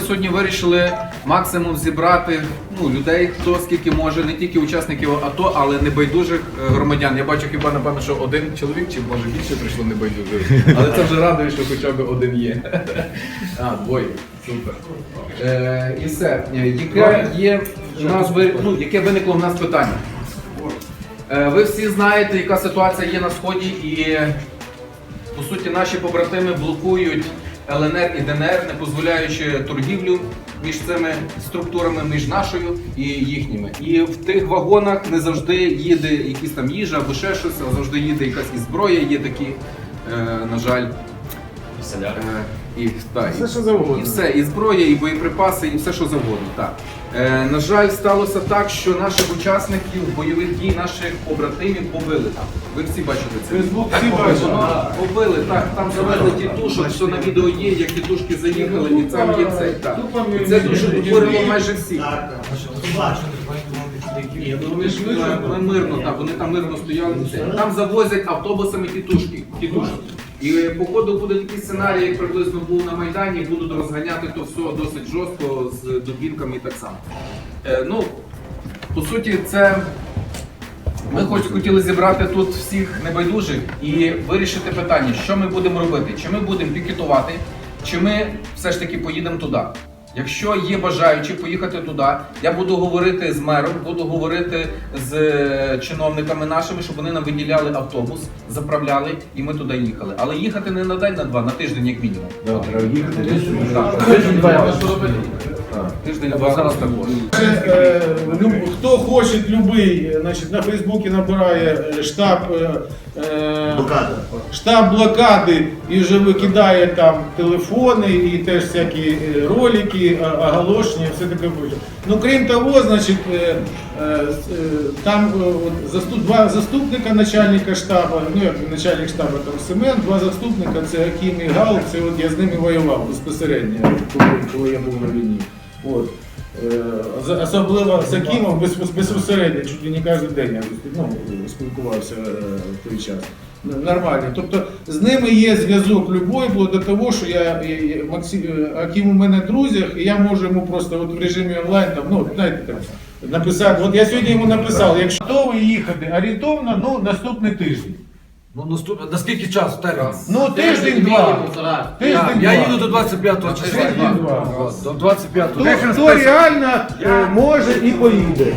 вирішили максимум зібрати ну, людей, хто скільки може, не тільки учасників АТО, але небайдужих е, громадян. Я бачу хіба напевно, що один чоловік, чи може більше прийшло небайдужих. Але це вже радує, що хоча б один є. А, двоє. Супер. Е, і все. Е, Яке є у нас ви- ну, яке виникло в нас питання? Е, Ви всі знаєте, яка ситуація є на сході, і по суті наші побратими блокують ЛНР і ДНР, не дозволяючи торгівлю між цими структурами, між нашою і їхніми. І в тих вагонах не завжди їде якісь там їжа або ще щось, а завжди їде якась і зброя, є такі, е, на жаль. Е, і, та, і, Все, що завгодно. і все, і зброя, і боєприпаси, і все, що завгодно. Так. Е, на жаль, сталося так, що наших учасників бойових дій, наших побратимів побили там. Ви всі бачили це. Фейсбук всі бачили. Воно Побили, так, там завезли тітушок, все на відео є, як тітушки заїхали, і там є це. Так. І це дуже обурило майже всіх. Ні, ну вони ж ми, ми мирно, так, вони там мирно стояли. Там завозять автобусами тітушки. тітушки. І походу буде такий сценарій, як приблизно був на Майдані, будуть розганяти то все досить жорстко з дубінками і так само. Е, ну, по суті, це ми хоч хотіли зібрати тут всіх небайдужих і вирішити питання, що ми будемо робити, чи ми будемо пікетувати, чи ми все ж таки поїдемо туди. Якщо є бажаючі поїхати туди, я буду говорити з мером, буду говорити з е, чиновниками нашими, щоб вони нам виділяли автобус, заправляли і ми туди їхали. Але їхати не на день, на два, на тиждень як мінімум. Так, Тиждень-два. Зараз також. Е, Хто хоче, любий, значить, на Фейсбуці набирає е, штаб, е, е, штаб блокади і вже викидає там телефони і теж всякі ролики, оголошення, все таке буде. Ну крім того, значить, там два заступника начальника штабу, ну як начальник штабу там Семен, два заступника це Акім і Гал, це от я з ними воював безпосередньо, коли, коли я був на війні. От. Е, Особливо з Акімом без- без- безпосередньо, чуть ли не кожен день я ну, спілкувався е, в той час. Нормально. Тобто з ними є зв'язок любой, вплоть до того, що я, я, Максим, е, Акім у мене в друзях, і я можу йому просто от в режимі онлайн там, ну, знаєте, там, написати. От я сьогодні йому написав, якщо готовий їхати орієнтовно, ну наступний тиждень. Ну, наступ... наскільки часу термін? Ну тиждень-два. Я, Тиждень я їду до 25 числа. Тиждень-два. До 25 Хто, хто реально е, може і поїде.